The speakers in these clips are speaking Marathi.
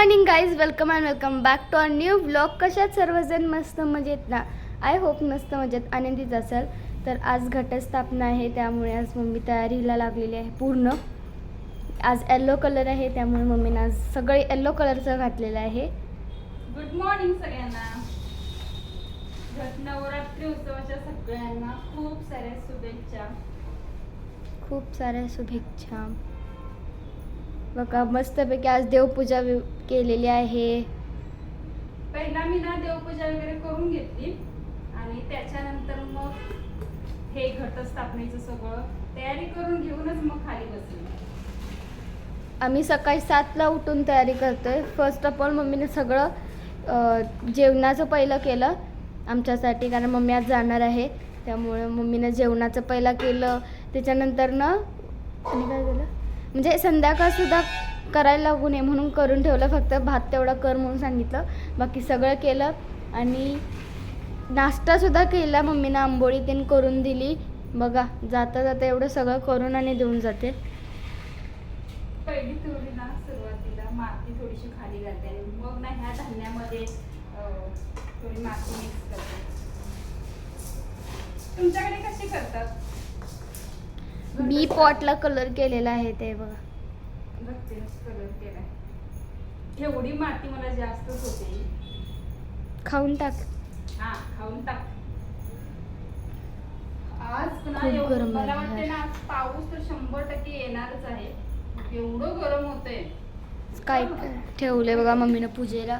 Morning guys welcome and welcome back to a new blog कशात सर्वजण मस्त मजेत ना? आय होप मस्त मजेत. आनंदीच असाल. तर आज घटस्थापना आहे त्यामुळे आज मम्मी तयारीला लागलेली आहे पूर्ण. आज येल्लो कलर आहे त्यामुळे मम्मीनं आज सगळे येल्लो कलरचं घातलेलं आहे. गुड मॉर्निंग सगळ्यांना. घट नवरात्री उत्सवाच्या सगळ्यांना खूप साऱ्या शुभेच्छा. खूप साऱ्या शुभेच्छा. बघा मस्तपैकी आज देवपूजा केलेली आहे. पहिला मी ना देवपूजा वगैरे करून घेतली. आणि त्याच्यानंतर मग हे घटस्थापनेचं सगळं तयारी करून घेऊनच मग खाली बसली. आम्ही सकाळी सातला उठून तयारी करतोय. फर्स्ट ऑफ ऑल मम्मीने सगळं जेवणाचं पहिलं केलं आमच्यासाठी कारण मम्मी आज जाणार आहे. त्यामुळे मम्मीनं जेवणाचं पहिलं केलं. त्याच्यानंतर ना आणि काय झालं? म्हणजे संध्याकाळसुद्धा करायला लागू नये म्हणून करून ठेवलं. फक्त भात तेवढा कर म्हणून सांगितलं. बाकी सगळं केलं आणि नाश्तासुद्धा केला. मम्मीनं आंबोळी तीन करून दिली. बघा जाता जाता एवढं सगळं करून आणि देऊन जाते. पहिली थोडी ना सुरुवातीला माती थोडीशी खाली घालते आणि मग ना ह्या धान्यामध्ये अं, थोडी माती मिक्स करते. तुमच्याकडे कशी करतात? मी पॉटला कलर केलेला आहे ते बघा. एवढी माती मला जास्तच होते. खाऊन टाक. हा खाऊन टाक. आज ना खूप एवढं- गरम मला आहे वाटते ना आज पाऊस तर शंभर टक्के येणारच आहे. एवढं गरम होतंय. काय ठेवले बघा मम्मीनं पूजेला.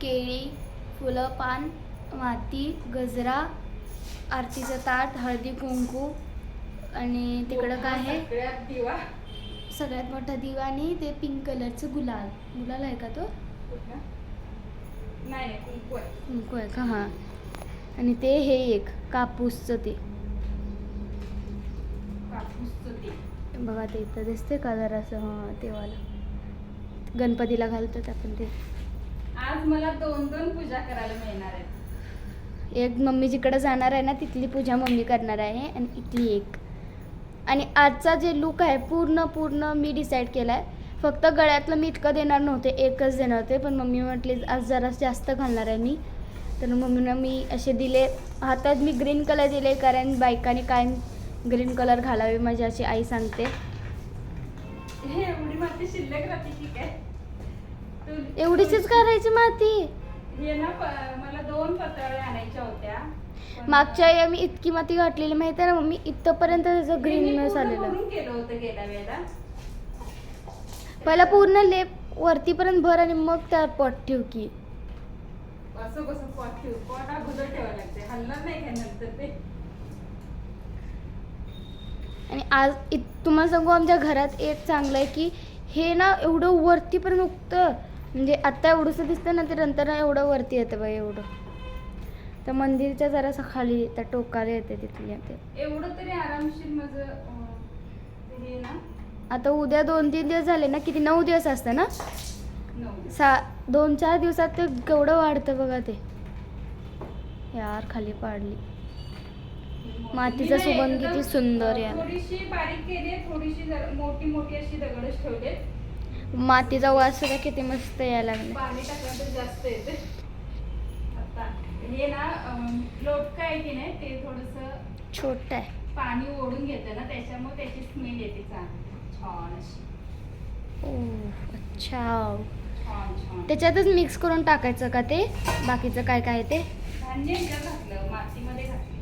केळी फुलं पान माती गजरा आरतीचं ताट हळदी कुंकू आणि तिकडं काय आहे? सगळ्यात दिवा. सगळ्यात मोठा दिवा आणि ते पिंक कलरचं गुलाल. गुलाल आहे का तो? नाही कुंकू आहे. कुंकू आहे का? हां. आणि ते हे एक कापूसचं ते. बघा ते इथं दिसते का जरासं हां ते वाला गणपतीला घालतात आपण ते. आज मला दोन दोन पूजा करायला मिळणार आहेत. एक मम्मी जिकडे जाणार आहे ना तिथली पूजा मम्मी करणार आहे आणि इथली एक. आणि आजचा जे लुक आहे पूर्ण पूर्ण मी डिसाईड केला आहे फक्त गळ्यातलं मी इतकं देणार नव्हते एकच देणार होते. पण मम्मी म्हटली आज जरा जास्त घालणार आहे मी. तर मम्मीनं मी असे दिले. हातात मी ग्रीन कलर दिले कारण बायकाने काय ग्रीन कलर घालावे माझी अशी आई सांगते. हे एवढीच करायची माती. हे ना प- मला दोन पत्रावळ्या आणायच्या होत्या. पण- मागच्या वेळी मी इतकी माती घातलेली माहिती आहे ना? मम्मी इथंपर्यंत त्याचं मी ग्रीन पूर्ण झालेलं. भरून केलं होतं गेल्या वेळेला. पहिला पूर्ण लेप वरतीपर्यंत भर आणि मग त्यात पॉट ठेव की. असं कसं पॉट ठेवू? पॉट अगोदर ठेवायला लागते हलणार नाही का नंतर ते? आणि आज इत तुम्हाला सांगू आमच्या घरात एक चांगलं आहे की हे ना एवढं वरतीपर्यंत उगतं म्हणजे आत्ता एवढंसं दिसतं ना ते नंतर एवढं वरती येतं बघ एवढं. तर मंदिरच्या जरासं खाली त्या टोकाला येते तिथली ते एवढं तरी आरामशीर माझं हे ना? आता उद्या दोन तीन दिवस झाले ना किती नऊ दिवस असतं ना? सा दोन चार दिवसात ते केवढं वाढतं बघा ते. यार खाली पाडली. मातीचा सुगंध किती सुंदर आहे. थोडीशी बारीक केली थोडीशी मोठी मोठी अशी दगडच ठेवले मातीचा वास सुद्धा किती मस्त यायला लागला. पाणी टाकल्यानंतर जास्त येते. आता हे ना अं, लोटकं आहे की नाही ते थोडस छोटा आहे. पाणी ओढून घेतं ना त्याच्यामुळे त्याची स्मेल येते चांगली. छान अशी. ओ अच्छा. छान छान. त्याच्यातच मिक्स करून टाकायचं का ते? बाकीचं काय काय ते? धान्य ह्याच्यात घातलं मातीमध्ये घातली.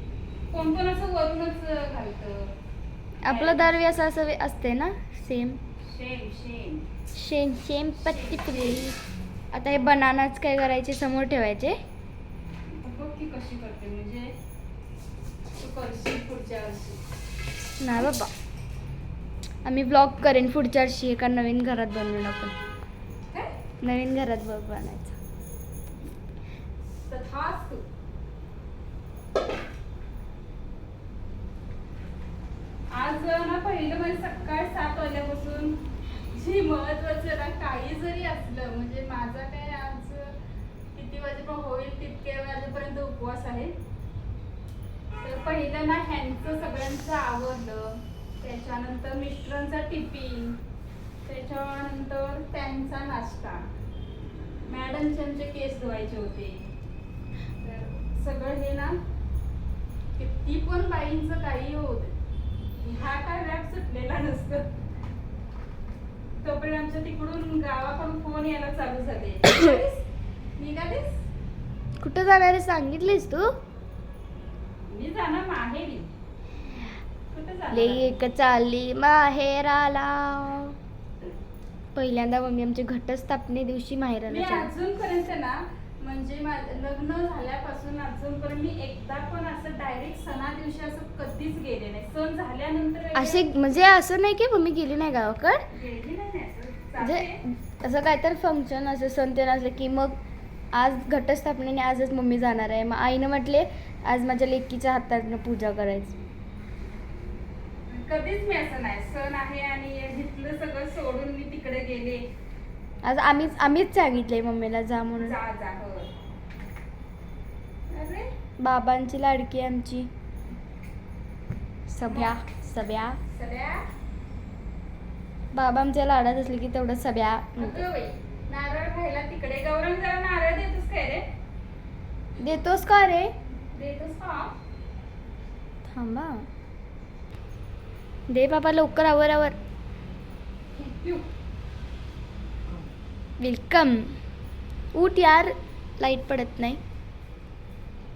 कोण कोण असं वरूनच घालतं. आपलं दरवी असं असं वे- असते ना सेम शेम शेम पत्ती आता हे बनानाच काय करायचे? समोर ठेवायचे. म्हणजे नाही बाबा. आम्ही ब्लॉग करेन पुढच्या वर्षी. एका नवीन घरात बनवून आपण. नवीन घरात बघ बनायचं आज ना पहिलं म्हणजे सकाळ सात वाजल्यापासून जे महत्वाचं ना काही जरी असलं म्हणजे माझा काय आज किती वाजेपर्यंत होईल तितक्या वाजेपर्यंत उपवास आहे. तर पहिलं ना ह्यांचं सगळ्यांचं आवडलं त्याच्यानंतर मिस्टरांचा टिफिन. त्याच्यानंतर त्यांचा नाश्ता. मॅडमचे आमचे केस धुवायचे होते. तर सगळं हे ना किती पण बाईंचं काही होत हा काय व्याप सुटलेला नसतं. तोपर्यंत आमच्या तिकडून गावाकडून फोन यायला चालू झाले. निघालीस? कुठं जाणार आहे सांगितलीस तू? मी जाणार माहेरी. कुठं जाणार? लेक चालली माहेराला. पहिल्यांदा मम्मी आमच्या घटस्थापने दिवशी मी माहेराला चालली. अजूनपर्यंत ना म्हणजे लग्न झाल्यापासून अजूनपर्यंत मी एकदा पण असं डायरेक्ट सणा दिवशी असं कधीच गेले नाही. सण झाल्यानंतर असे म्हणजे असं नाही की मम्मी गेली नाही गावाकड? गेली नाही असं म्हणजे. असं काय तर फंक्शन असं सण ते असलं की मग आज घटस्थापनेने आजच मम्मी जाणार आहे. मग आईनं म्हटले आज माझ्या लेकीच्या हातानं पूजा करायची. कधीच मी असं नाही. सण आहे आणि इथलं सगळं सोडून मी तिकडे गेले. आज आम्हीच आम्हीच सांगितलंय मम्मीला जा म्हणून. जा जा हो. बाबांची लाडकी आमची. सभ्या सभ्या. बाबा आमच्या लाडात असले की तेवढं सभ्या म्हणतात. अगं बाई नारळ खायला तिकडे. गौरव जरा नारळ देतोस काय रे? देतोस का रे? देतोस का? थांबा. दे बाबा लवकर आवर आवर. वेलकम उठ यार लाइट पडत नाही.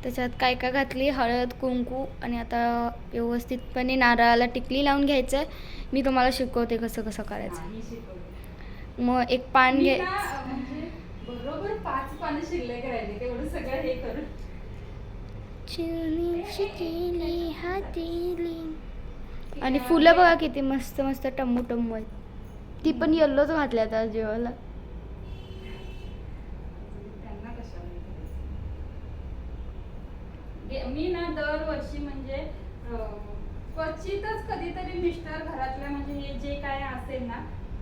त्याच्यात काय काय घातली? हळद कुंकू आणि आता व्यवस्थितपणे नारळाला टिकली लावून घ्यायचं आहे मी तुम्हाला शिकवते कसं कसं करायचं. मग एक पान घे म्हणजे बरोबर पाच पानं शिल्लक राहिली तेवढं सगळं हे करून. आणि फुलं बघा किती मस्त मस्त टम्मू टम्मू आहेत. ती पण येल्लोच घातल्या आता जेवायला त्यांना कशाला हे करायचं? गे- मी ना दरवर्षी म्हणजे क्वचितच कधीतरी मिस्टर घरातल्या म्हणजे हे जे काय असेल ना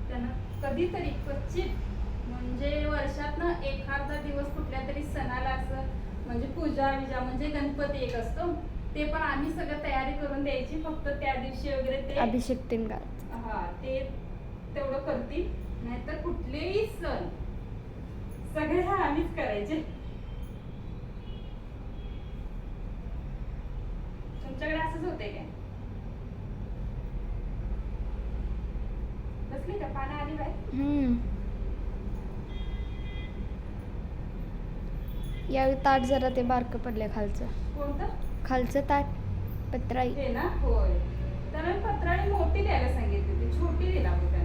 त्यांना कधीतरी क्वचित म्हणजे वर्षातनं एखादा दिवस कुठल्या तरी सणाला असं म्हणजे पूजा विजा म्हणजे गणपती एक असतो ते पण आम्ही सगळं तयारी करून द्यायची फक्त त्या दिवशी वगैरे ते अभिषेक हा ते तेवढं करतील नाहीतर कुठलेही सण सगळे आम्हीच करायचे. तुमच्याकडे असंच होते काय? बसली का? पानं आली बाय हम्म. यावेळी ताट जरा ते बारकं पडले खालचं. कोणतं? खालचं ताट पत्राई. ते ना? होय. त्याला पत्राने मोठी द्यायला सांगितली होती. छोटी दिला होती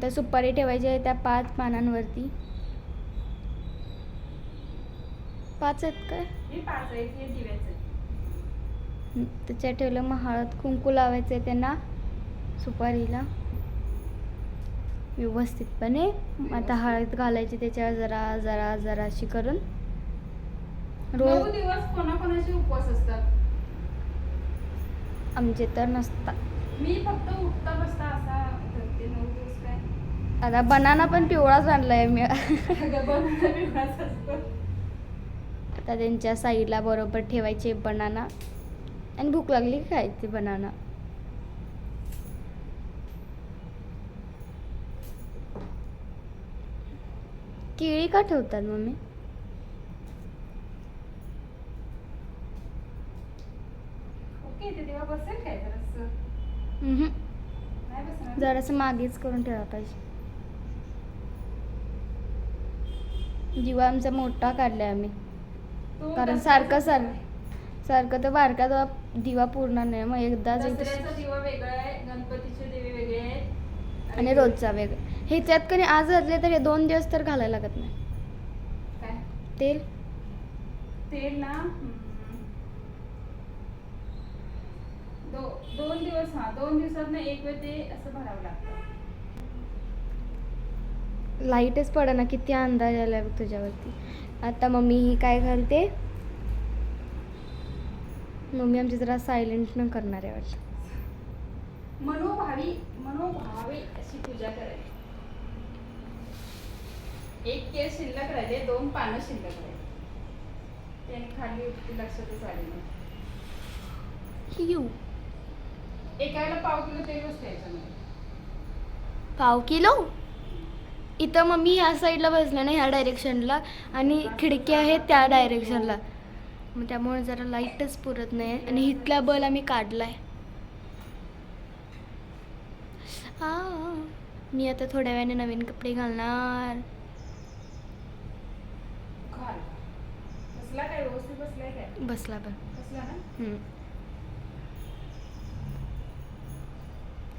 आता सुपारी ठेवायची आहे त्या पाच पानांवरती. पाच आहेत काय? त्याच्यात ठेवलं मग हळद कुंकू लावायचं आहे त्यांना सुपारीला. व्यवस्थितपणे. मग आता हळद घालायची त्याच्यावर जरा जरा जराशी करून. रोज दिवस कोणाकोणाचे उपवास असतात? आमचे तर नसतात. मी फक्त उठता बसता असा करते नऊ आता बनाना पण पिवळाच आणलाय मी. आता त्यांच्या साईडला बरोबर ठेवायचे बनाना. आणि भूक लागली खायची बनाना. केळी का ठेवतात मम्मी? जरासं. मागेच करून ठेवा पाहिजे. जीवा आमचा मोठा काढलाय आम्ही. तो कारण सारखं सार आहे. सारखं तर बारका दिवा पूर्ण नाही मग एकदाच दिवा वेगळा आहे गणपतीचे दिवे वेगळे आहेत. आणि रोजचा वेगळा. ह्याच्यात कधी आज घातले तर हे दोन दिवस तर घालायला लागत नाही. काय? तेल? तेल ना? दो दोन दिवस हा दोन दिवसात एक वेळ ते असं भरावं लागतं. लाईटच ना किती अंदाज आलाय बघ तुझ्यावरती. आता मम्मी ही काय घालते? मम्मी आमची जरा सायलेंट न करणार आहे वाटतं. मनोभावी मनोभावे अशी पूजा करायची एक केस शिल्लक राहिले दोन पानं शिल्लक राहिले. त्याने खाली होती लक्षातच आली नाही. हिऊ एका वेळेला पाव किलो तेल याच्यामध्ये. पाव किलो? इथं मग मी ह्या साईडला बसले ना ह्या डायरेक्शनला आणि खिडकी आहे त्या डायरेक्शनला मग त्यामुळे जरा लाईटच पुरत नाही आणि इथला बल आम्ही काढलाय. हा मी आता थोड्या वेळाने नवीन कपडे घालणार. घाल. बसला पण.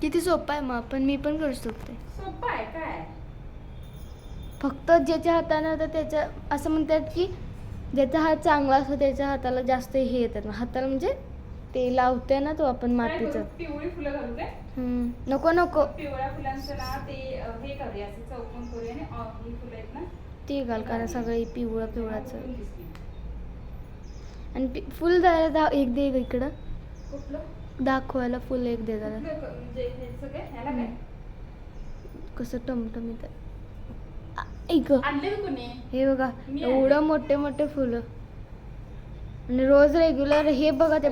किती सोपं आहे मग आपण? मी पण करू शकते. सोपं आहे काय? फक्त ज्याच्या हाताने होतं त्याच्या असं म्हणतात की ज्याचा हात चांगला असतो त्याच्या हाताला जास्त हे येतात. हाताला म्हणजे ते लावते ना तो आपण मातीचं? पिवळी फुलं घालू काय. नको नको. पिवळ्या फुलांचं ना ते हे करूया असे चौकोन करूया आणि ही फुलं आहेत ना? ते घाल कारण सगळी पिवळं पिवळाचं. आणि फुल जरा दा एक दे इकडं. दाखवायला फुल एक दे जरा. म्हणजे कसं टमटमीत आहे. ऐक हे बघा एवढं. मोठे मोठे फुलं. आणि रोज रेग्युलर हे बघा ते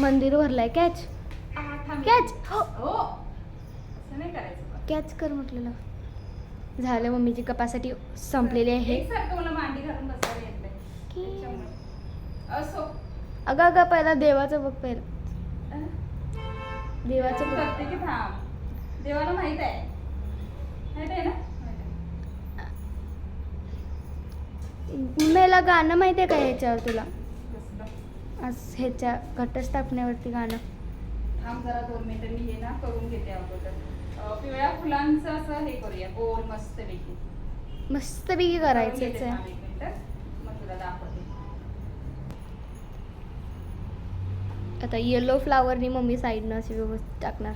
मंदिर भरलाय. कॅच. कॅच. कॅच कर म्हटलेलं. झालं मम्मीची कपासाठी संपलेली आहे. अगं अगं पहिला देवाचं बघ पहिलं? देवाचं बघ. देवाला माहीत आहे. माहीत आहे ना माहीत आहे. मला गाणं माहिती आहे का ह्याच्यावर तुला? ह्याच्या घटस्थापनेवरती गाणं. थांब जरा दोन मिनिटं मी हे ना करून घेते अगोदर. पिवळ्या फुलांचं असं हे करूया. गोल मस्त पैकी मस्तपैकी करायचंच आहे. मग तुला दाखवते. आता येलो फ्लावरनी मम्मी साईडनं अशी व्यवस्थित टाकणार.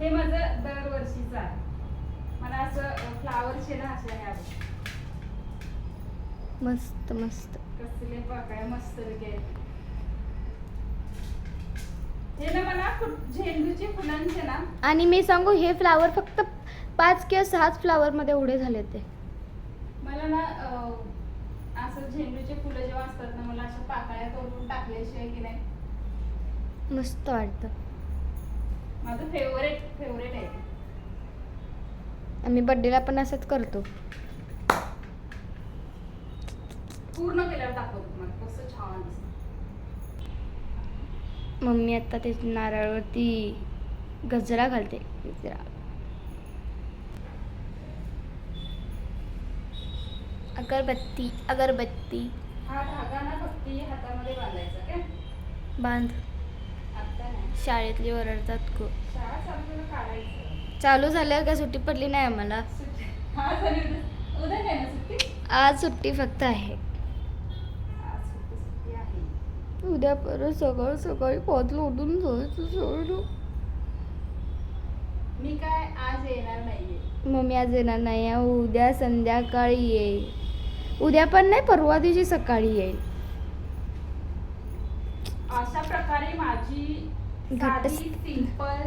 हे माझं दरवर्षीचं आहे. मला असं फ्लावरचे ना असे आहे आवडतात. मस्त मस्त. कसले पाकळ्या मस्त हे फुलांचे ना. आणि मी सांगू हे फ्लावर फक्त पाच किंवा सहाच फ्लावरमध्ये एवढे झाले ते. मला ना असं झेंडूचे फुलं जेव्हा असतात ना मला अशा पाकळ्या करून टाकल्याशिवाय की नाही. मस्त वाटतं. माझं फेवरेट फेवरेट आहे. आम्ही बड्डेला पण असंच करतो. पूर्ण केल्यावर दाखवतो तुम्हाला. कसं छान दिसतं. मम्मी आता ते नारळवरती गजरा घालते. गजरा. अगरबत्ती अगरबत्ती. हा धागा ना फक्त हातामध्ये बांधायचा काय बांध. शाळेतली ओरडतात खूप चालू झाल्यावर काय सुट्टी पडली नाही आम्हाला. हा आज सुट्टी फक्त आहे. उद्या परत सकाळ सकाळी पाचला उठून जायचं सोडू मी काय आज येणार नाहीये. मम्मी आज येणार नाही आहे. उद्या संध्याकाळी येईल. उद्या पण नाही परवा दिवशी सकाळी येईल. अशा प्रकारे माझी घट्ट- साधी सिंपल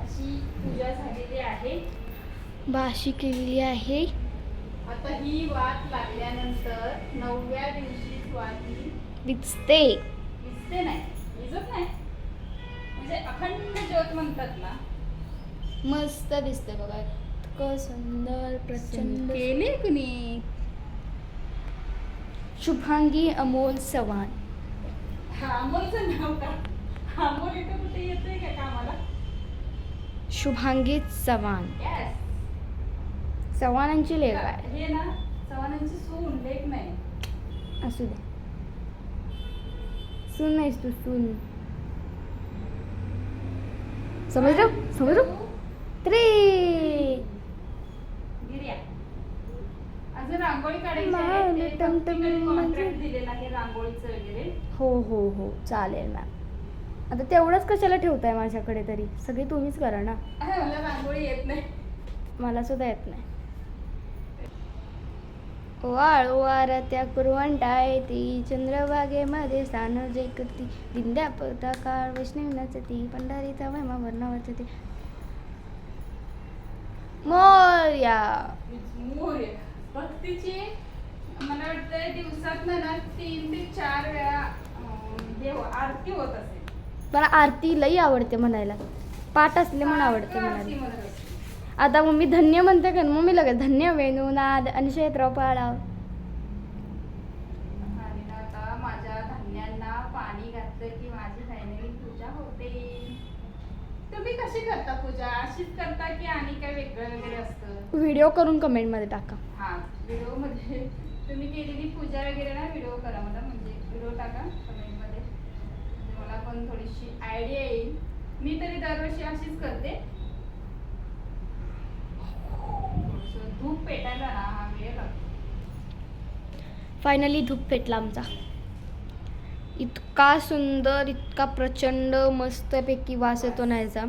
अशी पूजा झालेली आहे. भाशी केलेली आहे. आता ही वाट लागल्यानंतर नवव्या दिवशी स्वाती दिसते. नाही. म्हणजे अखंड ज्योत म्हणतात ना. मस्त दिसते बघा. इतकं सुंदर प्रचंड केले कुणी? शुभांगी अमोल चव्हाण. हा अमोलचं नाव का? अमोल इथं कुठे येतोय का कामाला? शुभांगी चव्हाण. चव्हाणांची लेख आहे. हे ना चव्हाणांची सून लेख नाही. असू दे. सून नाहीस तू सून। समजलं समजलं त्रे हो? हो हो चालेल मॅम आता तेवढंच कशाला ठेवताय माझ्याकडे तरी? सगळी तुम्हीच करा ना. मला रांगोळी येत नाही. मला सुद्धा येत नाही. वाळवार त्या कुरवंटाय ती चंद्रभागेमध्ये स्थान जे करती विंध्या पताकाळ वैष्णवी नचती पंढरीचा महिमा वर्णावरती मोर्या! मोर्य. भक्तीची मला वाटतंय दिवसात ना तीन ते चार वेळा आरती होत असेल. मला आरती लई आवडते म्हणायला. पाठ असले म्हणून आवडते म्हणायला. आता मम्मी धन्य म्हणते का? मम्मी लगेच धन्य वेणूनाद आणि आता माझ्या धान्यांना पाणी घातलं की माझी फायनली पूजा होते. तुम्ही कशी करता पूजा? अशीच करता की आणि काय वेगळं वगैरे असतं? व्हिडिओ करून टाका. हा व्हिडिओमध्ये तुम्ही केलेली पूजा वगैरे ना व्हिडिओ करा मला म्हणजे व्हिडिओ टाका कमेंटमध्ये. मला पण थोडीशी आयडिया येईल. मी तरी दरवर्षी अशीच करते थोडंसं धूप पेटायला ना हा वेळ लागतो. फायनली धूप पेटला आमचा. इतका सुंदर इतका प्रचंड मस्तपैकी वास येतो ना याचा.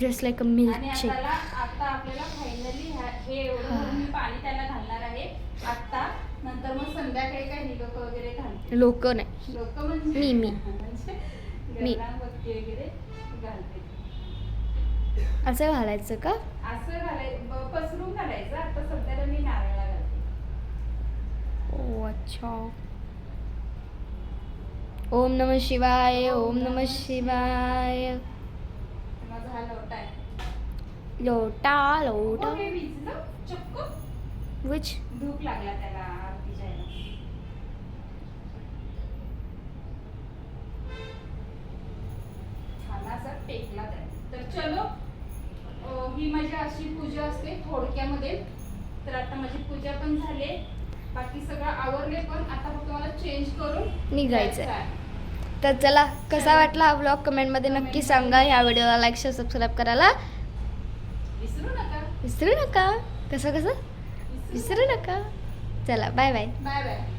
Just like a milkshake आता आपल्याला फायनली हे एवढं. भरून मी पाणी त्याला घालणार आहे. आता नंतर मग संध्याकाळी काय निलक वगैरे घालते लोक नाही. लोक म्हणजे मी- मी. म्हणजे मी. वगैरे घालते. असं घालायचं का? असं घालायचं पसरून घालायचं. आता सध्याला मी नारळला घालते. ओ अच्छा. ओम नम शिवाय ओम नम शिवाय. माझा हा लोटा आहे. लोटा लोटा. विच धूप लागला त्याला आरतीच्या ह्याला. छान असा टेकला त्याने तर चलो अं, ही माझी अशी पूजा असते थोडक्यामध्ये. तर आता माझी पूजा पण झाली. बाकी सगळं आवरले पण आता फक्त मला चेंज करून निघायचंय. जायचं आहे. तर चला कसा वाटला हा ब्लॉग कमेंटमध्ये नक्की सांगा. ह्या व्हिडिओला लाईक शेअर सबस्क्राईब करायला. विसरू नका. विसरू नका. कसं कसं? विसरू विसरू नका. चला बाय बाय बाय बाय